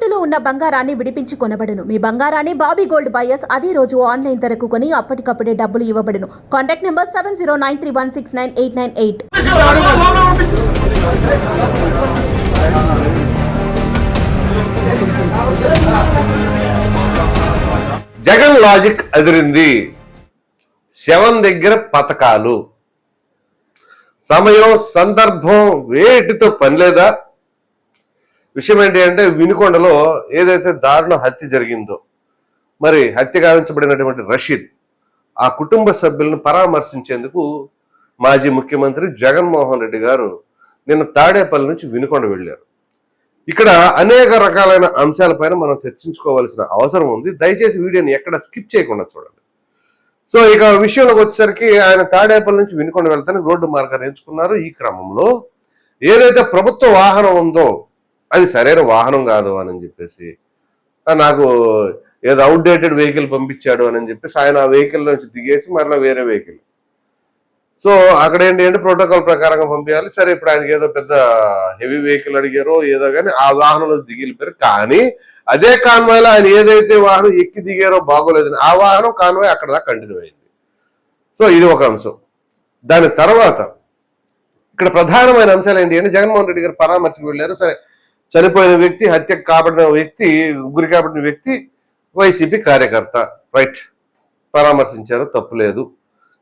తాకట్టులో ఉన్న బంగారాన్ని విడిపించి కొనబడును. మీ బంగారాన్ని బాబీ గోల్డ్ బయర్స్ అదే రోజు ఆన్లైన్ ధరకు కొని అప్పటికప్పుడే డబ్బులు ఇవ్వబడును. Contact number seven zero nine three one six nine eight nine eight. Jagan logic అదిరింది. శవం దగ్గర పథకాలు. సమయం సందర్భం వేటితో పని లేదా? విషయం ఏంటి అంటే వినుకొండలో ఏదైతే దారుణ హత్య జరిగిందో మరి హత్య గావించబడినటువంటి రషీద్ ఆ కుటుంబ సభ్యులను పరామర్శించేందుకు మాజీ ముఖ్యమంత్రి జగన్మోహన్ రెడ్డి గారు నిన్న తాడేపల్లి నుంచి వినుకొండ వెళ్ళారు. ఇక్కడ అనేక రకాలైన అంశాలపైన మనం చర్చించుకోవాల్సిన అవసరం ఉంది. దయచేసి వీడియోని ఎక్కడ స్కిప్ చేయకుండా చూడండి. సో ఇక విషయంలోకి వచ్చేసరికి ఆయన తాడేపల్లి నుంచి వినుకొండ వెళ్తాను రోడ్డు మార్గాన్ని ఎంచుకున్నారు. ఈ క్రమంలో ఏదైతే ప్రభుత్వ వాహనం ఉందో అది సరైన వాహనం కాదు అని చెప్పేసి నాకు ఏదో అవుట్డేటెడ్ వెహికల్ పంపించాడు అని చెప్పేసి ఆయన ఆ వెహికల్ నుంచి దిగేసి మరలా వేరే వెహికల్ సో అక్కడ ఏంటి అంటే ప్రోటోకాల్ ప్రకారంగా పంపించాలి. సరే ఇప్పుడు ఆయనకి ఏదో పెద్ద హెవీ వెహికల్ అడిగారో ఏదో కానీ ఆ వాహనంలో దిగి వెళ్ళిపోయారు కానీ అదే కాన్వాయ్లో ఆయన ఏదైతే వాహనం ఎక్కి దిగారో బాగోలేదని ఆ వాహనం కాన్వాయ్ అక్కడ దాకా కంటిన్యూ అయింది. సో ఇది ఒక అంశం. దాని తర్వాత ఇక్కడ ప్రధానమైన అంశాలు ఏంటి అంటే జగన్మోహన్ రెడ్డి గారు పరామర్శకు వెళ్ళారు. సరే చనిపోయిన వ్యక్తి హత్య కాబడిన వ్యక్తి గురి కాబడిన వ్యక్తి వైసీపీ కార్యకర్త. రైట్ పరామర్శించారు తప్పులేదు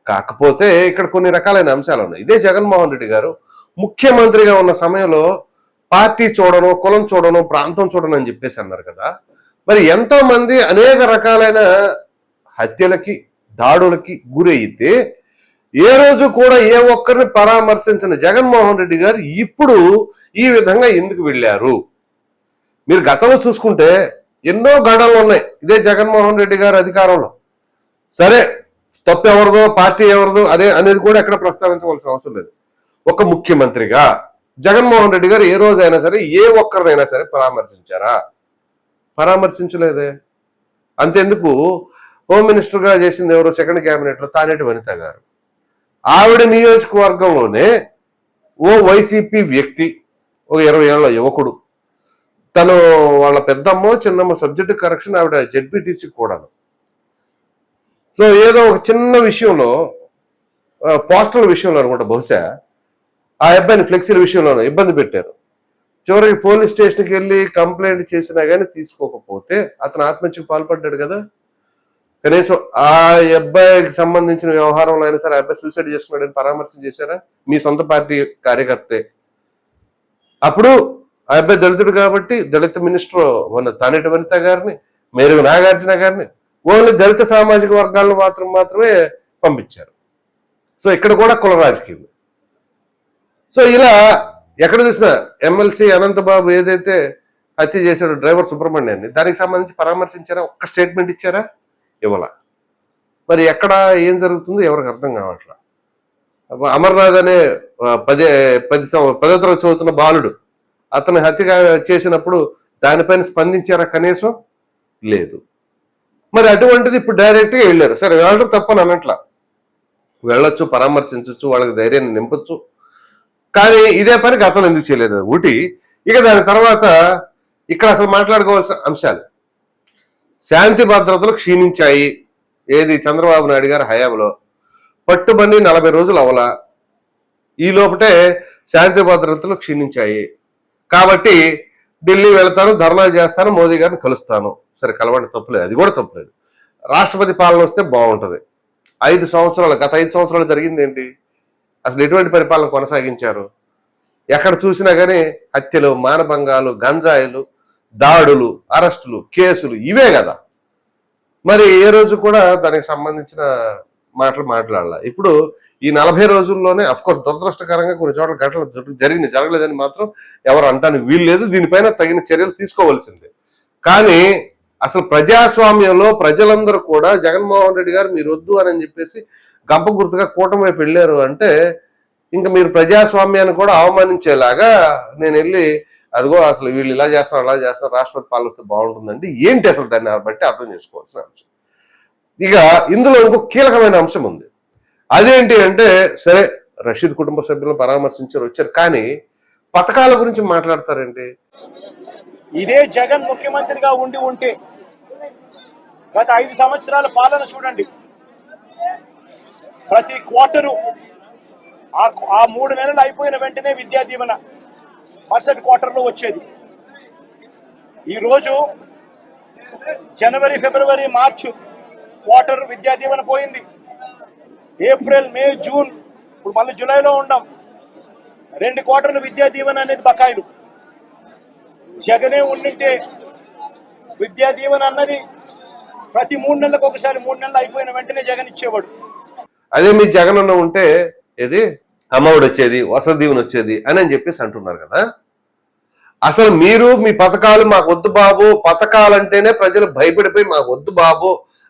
కాకపోతే ఇక్కడ కొన్ని రకాలైన అంశాలు ఉన్నాయి. ఇదే జగన్మోహన్ రెడ్డి గారు ముఖ్యమంత్రిగా ఉన్న సమయంలో పార్టీ చూడను కులం చూడను ప్రాంతం చూడను అని చెప్పేసి అన్నారు కదా. మరి ఎంతోమంది అనేక రకాలైన హత్యలకి దాడులకి గురైతే ఏ రోజు కూడా ఏ ఒక్కరిని పరామర్శించిన జగన్మోహన్ రెడ్డి గారు ఇప్పుడు ఈ విధంగా ఎందుకు వెళ్ళారు? మీరు గతంలో చూసుకుంటే ఎన్నో గడలు ఉన్నాయి. ఇదే జగన్మోహన్ రెడ్డి గారు అధికారంలో. సరే తప్పు ఎవరిదో పార్టీ ఎవరిదో అదే అనేది కూడా ఎక్కడ ప్రస్తావించవలసిన అవసరం లేదు. ఒక ముఖ్యమంత్రిగా జగన్మోహన్ రెడ్డి గారు ఏ రోజైనా సరే ఏ ఒక్కరినైనా సరే పరామర్శించారా? పరామర్శించలేదే. అంతెందుకు? హోమ్ మినిస్టర్గా చేసింది ఎవరు సెకండ్ క్యాబినెట్లో తానేటి వనిత గారు. ఆవిడ నియోజకవర్గంలోనే ఓ వైసీపీ వ్యక్తి ఒక ఇరవై ఏళ్ళ యువకుడు. తను వాళ్ళ పెద్దమ్మో చిన్నమ్మ సబ్జెక్టు కరెక్షన్ ఆవిడ జెడ్పీటీసీ కూడాను. సో ఏదో ఒక చిన్న విషయంలో పోస్టల్ విషయంలో అనుకుంటా బహుశా ఆ అబ్బాయిని ఫ్లెక్సీల విషయంలోనూ ఇబ్బంది పెట్టారు. చివరికి పోలీస్ స్టేషన్కి వెళ్ళి కంప్లైంట్ చేసినా కానీ తీసుకోకపోతే అతను ఆత్మహత్యకు పాల్పడ్డాడు కదా. కనీసం ఆ అబ్బాయికి సంబంధించిన వ్యవహారంలో అయినా సరే ఆ అబ్బాయి సూసైడ్ చేస్తున్నాడని పరామర్శం చేశారా? మీ సొంత పార్టీ కార్యకర్తే. అప్పుడు ఆ అబ్బాయి దళితుడు కాబట్టి దళిత మినిస్టర్ ఉన్న తానేటి వనిత గారిని మేరు నాగార్జున గారిని ఓన్లీ దళిత సామాజిక వర్గాలను మాత్రం మాత్రమే పంపించారు. సో ఇక్కడ కూడా కుల రాజకీయం. సో ఇలా ఎక్కడ చూసినా ఎమ్మెల్సీ అనంతబాబు ఏదైతే హత్య చేశాడు డ్రైవర్ సుబ్రహ్మణ్యాన్ని దానికి సంబంధించి పరామర్శించారా? ఒక్క స్టేట్మెంట్ ఇచ్చారా? ఇవ్వాల. మరి ఎక్కడ ఏం జరుగుతుందో ఎవరికి అర్థం కావట్లా. అమర్నాథ్ అనే పదే పది సం- పదో తరగతి చదువుతున్న బాలుడు అతను హత్యగా చేసినప్పుడు దానిపైన స్పందించారా కనీసం? లేదు. మరి అటువంటిది ఇప్పుడు డైరెక్ట్గా వెళ్ళారు. సరే వెళ్ళడం తప్పని అనట్లా. వెళ్ళొచ్చు పరామర్శించవచ్చు వాళ్ళకి ధైర్యాన్ని నింపొచ్చు. కానీ ఇదే పని గతంలో ఎందుకు చేయలేదు? ఊటీ ఇక దాని తర్వాత ఇక్కడ అసలు మాట్లాడుకోవాల్సిన అంశాలు. శాంతి భద్రతలు క్షీణించాయి. ఏది? చంద్రబాబు నాయుడు గారి హయాంలో. పట్టుబండి నలభై రోజులు అవలా. ఈ లోపటే శాంతి భద్రతలు క్షీణించాయి. కాబట్టి ఢిల్లీ వెళ్తాను ధర్నా చేస్తాను మోదీ గారిని కలుస్తాను. సరే కలవండి తప్పులేదు అది కూడా తప్పులేదు రాష్ట్రపతి పాలన వస్తే బాగుంటుంది. ఐదు సంవత్సరాలు గత ఐదు సంవత్సరాలు జరిగింది ఏంటి? అసలు ఎటువంటి పరిపాలన కొనసాగించారు? ఎక్కడ చూసినా కానీ హత్యలు మానభంగాలు గంజాయిలు దాడులు అరెస్టులు కేసులు ఇవే కదా. మరి ఏ రోజు కూడా దానికి సంబంధించిన మాటలు మాట్లాడాల. ఇప్పుడు ఈ నలభై రోజుల్లోనే అఫ్ కోర్స్ దురదృష్టకరంగా కొన్ని చోట్ల ఘటనలు జరిగినాయి జరగలేదని మాత్రం ఎవరు అంటానికి వీల్లేదు దీనిపైన తగిన చర్యలు తీసుకోవాల్సిందే. కానీ అసలు ప్రజాస్వామ్యంలో ప్రజలందరూ కూడా జగన్మోహన్ రెడ్డి గారు మీరు వద్దు అని చెప్పేసి గంప గుర్తుగా కూటమి వైపు వెళ్ళారు అంటే ఇంకా మీరు ప్రజాస్వామ్యాన్ని కూడా అవమానించేలాగా నేను వెళ్ళి అదిగో అసలు వీళ్ళు ఇలా చేస్తారు అలా చేస్తారు రాష్ట్రపతి పాలన వస్తే బాగుంటుందండి. ఏంటి అసలు దాన్ని బట్టి అర్థం చేసుకోవాల్సిన అంశం. ఇక ఇందులో ఇంకో కీలకమైన అంశం ఉంది. అదేంటి అంటే సరే రషీద్ కుటుంబ సభ్యులను పరామర్శించారు వచ్చారు కానీ పథకాల గురించి మాట్లాడతారండి ఇదే జగన్ ముఖ్యమంత్రిగా ఉండి ఉంటే గత ఐదు సంవత్సరాల పాలన చూడండి. ప్రతి క్వార్టరు ఆ ఆ మూడు నెలలు అయిపోయిన వెంటనే విద్యా దీవెన. మరుసటి క్వార్టర్లో వచ్చేది. ఈరోజు జనవరి ఫిబ్రవరి మార్చ్ క్వార్టర్ విద్యా దీవెన పోయింది. ఏప్రిల్ మే జూన్ ఇప్పుడు మళ్ళీ జూలైలో ఉన్నాం రెండు క్వార్టర్లు విద్యా దీవెన అనేది బకాయిలు. జగనే ఉండింటే విద్యా దీవెన అన్నది ప్రతి మూడు నెలలకు ఒకసారి మూడు నెలలు అయిపోయిన వెంటనే జగన్ ఇచ్చేవాడు. అదే మీ జగన్ అన్న ఉంటే ఏది? అమ్మఒడి వచ్చేది వసతి దీవెన వచ్చేది అని అని చెప్పేసి అంటున్నారు కదా. అసలు మీరు మీ పథకాలు మాకు వద్దు బాబు పథకాలంటేనే ప్రజలు భయపడిపోయి మాకు వద్దు బాబు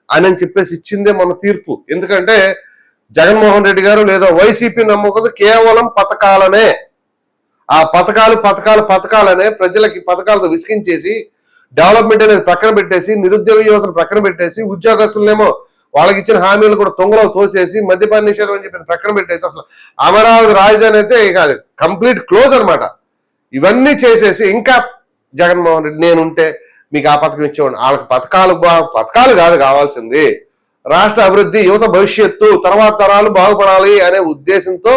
అని అని చెప్పేసి ఇచ్చిందే మన తీర్పు. ఎందుకంటే జగన్మోహన్ రెడ్డి గారు లేదా వైసీపీ నమ్మకం కేవలం పథకాలనే. ఆ పథకాలు పథకాలు పథకాలనే ప్రజలకి పథకాలతో విసిగించేసి డెవలప్మెంట్ అనేది పక్కన పెట్టేసి నిరుద్యోగ యువతను పక్కన పెట్టేసి ఉద్యోగస్తులనేమో వాళ్ళకి ఇచ్చిన హామీలు కూడా తొంగలో తోసేసి మద్యపాన నిషేధం అని చెప్పిన ప్రకటన పెట్టేసి అసలు అమరావతి రాజధాని అయితే ఇక కంప్లీట్ క్లోజ్ అనమాట ఇవన్నీ చేసేసి ఇంకా జగన్మోహన్ రెడ్డి నేనుంటే మీకు ఆ పథకం ఇచ్చేవాడిని. వాళ్ళకి పథకాలు పథకాలు కాదు కావాల్సింది. రాష్ట్ర అభివృద్ధి యువత భవిష్యత్తు తర్వాత తరాలు బాగుపడాలి అనే ఉద్దేశంతో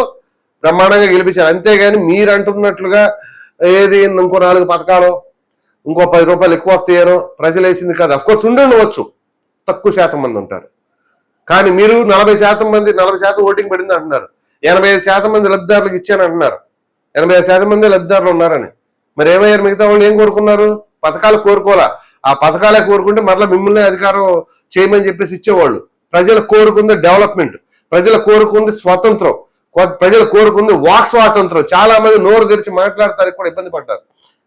బ్రహ్మాండంగా గెలిపించారు. అంతేగాని మీరు అంటున్నట్లుగా ఏది ఇంకో నాలుగు పథకాలు ఇంకో పది రూపాయలు ఎక్కువ వస్తాయనో ప్రజలు వేసింది కాదు అఫ్కోర్స్ ఉండవచ్చు. తక్కువ శాతం మంది ఉంటారు. కానీ మీరు నలభై శాతం మంది నలభై శాతం ఓటింగ్ పడింది అంటున్నారు. ఎనభై ఐదు శాతం మంది లబ్ధిదారులకు ఇచ్చాను అంటున్నారు. ఎనభై ఐదు శాతం మంది లబ్ధిదారులు ఉన్నారని. మరి ఏమయ్యారు మిగతా వాళ్ళు ఏం కోరుకున్నారు? పథకాలు కోరుకోవాలా? ఆ పథకాలే కోరుకుంటే మరలా మిమ్మల్ని అధికారం చేయమని చెప్పేసి ఇచ్చేవాళ్ళు. ప్రజలు కోరుకుంది డెవలప్మెంట్. ప్రజలు కోరుకుంది స్వాతంత్రం. ప్రజలు కోరుకుంది వాక్ స్వాతంత్రం. చాలా మంది నోరు తెరిచి మాట్లాడతానికి కూడా ఇబ్బంది పడ్డారు.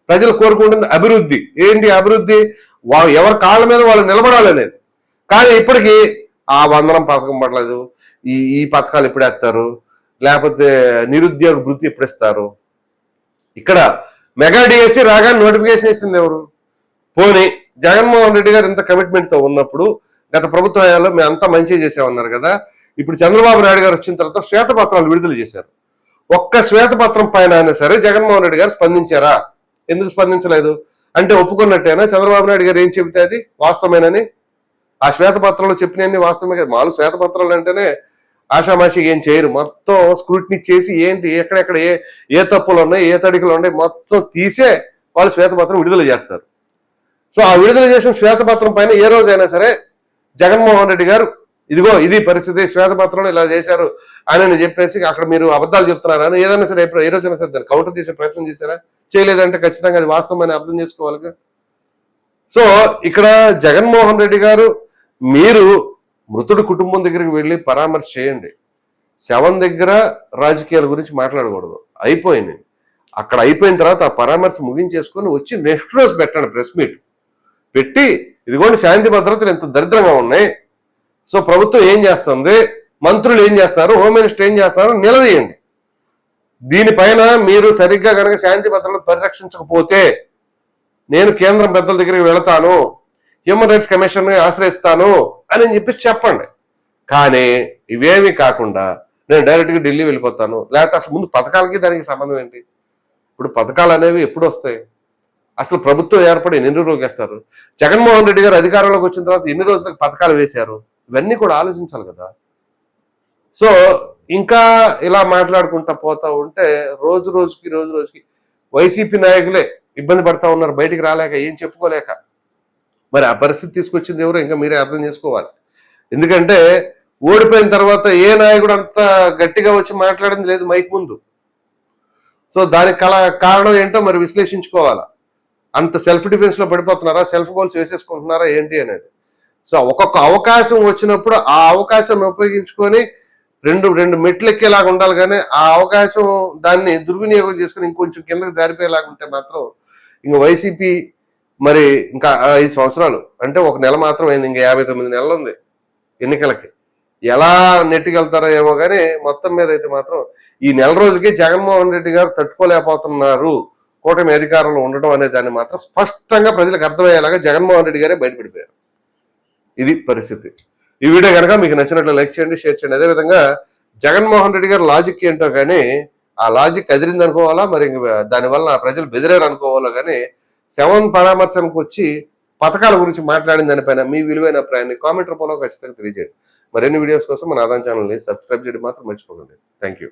ప్రజలు కోరుకుంటుంది అభివృద్ధి. ఏంటి అభివృద్ధి? వా- ఎవరి కాళ్ళ మీద వాళ్ళు నిలబడాలనేది. కానీ ఇప్పటికీ ఆ వందనం పథకం పడలేదు ఈ ఈ పథకాలు ఎప్పుడేస్తారు లేకపోతే నిరుద్యోగ వృత్తి ఎప్పుడు ఇస్తారు ఇక్కడ మెగా డిఎస్సి రాగానే నోటిఫికేషన్ ఇస్తుంది ఎవరు? పోనీ జగన్మోహన్ రెడ్డి గారు ఇంత కమిట్మెంట్తో ఉన్నప్పుడు గత ప్రభుత్వ హయాంలో మేము అంతా మంచి చేసామన్నారు కదా. ఇప్పుడు చంద్రబాబు నాయుడు గారు వచ్చిన తర్వాత శ్వేతపత్రాలు విడుదల చేశారు. ఒక్క శ్వేతపత్రం పైన అయినా సరే జగన్మోహన్ రెడ్డి గారు స్పందించారా? ఎందుకు స్పందించలేదు? అంటే ఒప్పుకున్నట్టేనా? చంద్రబాబు నాయుడు గారు ఏం చెబితే అది? వాస్తవమేనని? ఆ శ్వేతపత్రంలో చెప్పినవన్నీ వాస్తవమే కదా. మామూలు శ్వేతపత్రాలు అంటేనే ఆషామాషికి ఏం చేయరు. మొత్తం స్క్రూటినీ చేసి ఏంటి ఎక్కడెక్కడ ఏ ఏ తప్పులు ఉన్నాయి ఏ తడికలు ఉన్నాయి మొత్తం తీసే వాళ్ళు శ్వేతపత్రం విడుదల చేస్తారు. సో ఆ విడుదల చేసిన శ్వేతపత్రం పైన ఏ రోజైనా సరే జగన్మోహన్ రెడ్డి గారు ఇదిగో ఇది పరిస్థితి శ్వేతపత్రంలో ఇలా చేశారు అని చెప్పేసి అక్కడ మీరు అబద్ధాలు చెప్తున్నారని ఏదైనా సరే ఏ రోజైనా సరే దాన్ని కౌంటర్ చేసే ప్రయత్నం చేశారా? చేయలేదంటే ఖచ్చితంగా అది వాస్తవమని అర్థం చేసుకోవాలి సో ఇక్కడ జగన్మోహన్ రెడ్డి గారు మీరు మృతుడి కుటుంబం దగ్గరికి వెళ్ళి పరామర్శ చేయండి. శవం దగ్గర రాజకీయాల గురించి మాట్లాడకూడదు. అయిపోయింది అక్కడ అయిపోయిన తర్వాత ఆ పరామర్శ ముగించేసుకొని వచ్చి నెక్స్ట్ రోజు పెట్టండి ప్రెస్ మీట్ పెట్టి ఇదిగోండి శాంతి భద్రతలు ఎంత దరిద్రంగా ఉన్నాయి. సో ప్రభుత్వం ఏం చేస్తుంది? మంత్రులు ఏం చేస్తారు? హోమ్ మినిస్టర్ ఏం చేస్తారు? నిలదీయండి. దీనిపైన మీరు సరిగ్గా కనుక శాంతి భద్రతలు పరిరక్షించకపోతే నేను కేంద్రం పెద్దల దగ్గరికి వెళతాను. హ్యూమన్ రైట్స్ కమిషన్ ఆశ్రయిస్తాను అని చెప్పి చెప్పండి. కానీ ఇవేమీ కాకుండా నేను డైరెక్ట్గా ఢిల్లీ వెళ్ళిపోతాను. లేకపోతే అసలు ముందు పథకాలకి దానికి సంబంధం ఏంటి? ఇప్పుడు పథకాలు అనేవి ఎప్పుడు వస్తాయి? అసలు ప్రభుత్వం ఏర్పడి ఎన్ని రోజులు వేస్తారు జగన్మోహన్ రెడ్డి గారు అధికారంలోకి వచ్చిన తర్వాత ఎన్ని రోజులకు పథకాలు వేశారు? ఇవన్నీ కూడా ఆలోచించాలి కదా. సో ఇంకా ఇలా మాట్లాడుకుంటా పోతా ఉంటే రోజు రోజుకి రోజు రోజుకి వైసీపీ నాయకులే ఇబ్బంది పడతా ఉన్నారు. బయటికి రాలేక ఏం చెప్పుకోలేక. మరి ఆ పరిస్థితి తీసుకొచ్చింది ఎవరు ఇంకా మీరే అర్థం చేసుకోవాలి. ఎందుకంటే ఓడిపోయిన తర్వాత ఏ నాయకుడు అంత గట్టిగా వచ్చి మాట్లాడింది లేదు మైక్ ముందు. సో దానికి కల కారణం ఏంటో మరి విశ్లేషించుకోవాలా? అంత సెల్ఫ్ డిఫెన్స్లో పడిపోతున్నారా? Self goals వేసేసుకుంటున్నారా? ఏంటి అనేది. సో ఒక్కొక్క అవకాశం వచ్చినప్పుడు ఆ అవకాశాన్ని ఉపయోగించుకొని రెండు రెండు మెట్లు ఎక్కేలాగా ఉండాలి కానీ ఆ అవకాశం దాన్ని దుర్వినియోగం చేసుకుని ఇంకొంచెం కిందకి జారిపోయేలాగా ఉంటే మాత్రం ఇంక వైసీపీ మరి ఇంకా ఐదు సంవత్సరాలు. అంటే ఒక నెల మాత్రం అయింది ఇంకా యాభై తొమ్మిది నెలలు ఉంది ఎన్నికలకి. ఎలా నెట్టుకెళ్తారో ఏమో కానీ మొత్తం మీద అయితే మాత్రం ఈ నెల రోజుకి జగన్మోహన్ రెడ్డి గారు తట్టుకోలేకపోతున్నారు. కూటమి అధికారంలో ఉండటం అనే దాన్ని మాత్రం స్పష్టంగా ప్రజలకు అర్థమయ్యేలాగా జగన్మోహన్ రెడ్డి గారే బయటపడిపోయారు. ఇది పరిస్థితి. ఈ వీడియో కనుక మీకు నచ్చినట్లు లైక్ చేయండి షేర్ చేయండి. అదేవిధంగా జగన్మోహన్ రెడ్డి గారి లాజిక్ ఏంటో కానీ ఆ లాజిక్ అదిరింది అనుకోవాలా మరి దానివల్ల ప్రజలు బెదిరారు అనుకోవాలో కానీ సెవెన్ పరామర్శనకు వచ్చి పథకాల గురించి మాట్లాడిన దానిపైన మీ విలువైన అభిప్రాయాన్ని కామెంట్ రూపంలో ఖచ్చితంగా తెలియజేయండి. మరిన్ని వీడియోస్ కోసం మన ఆదాన్ ఛానల్ని సబ్స్క్రైబ్ చేయడం మాత్రం మర్చిపోకండి. Thank you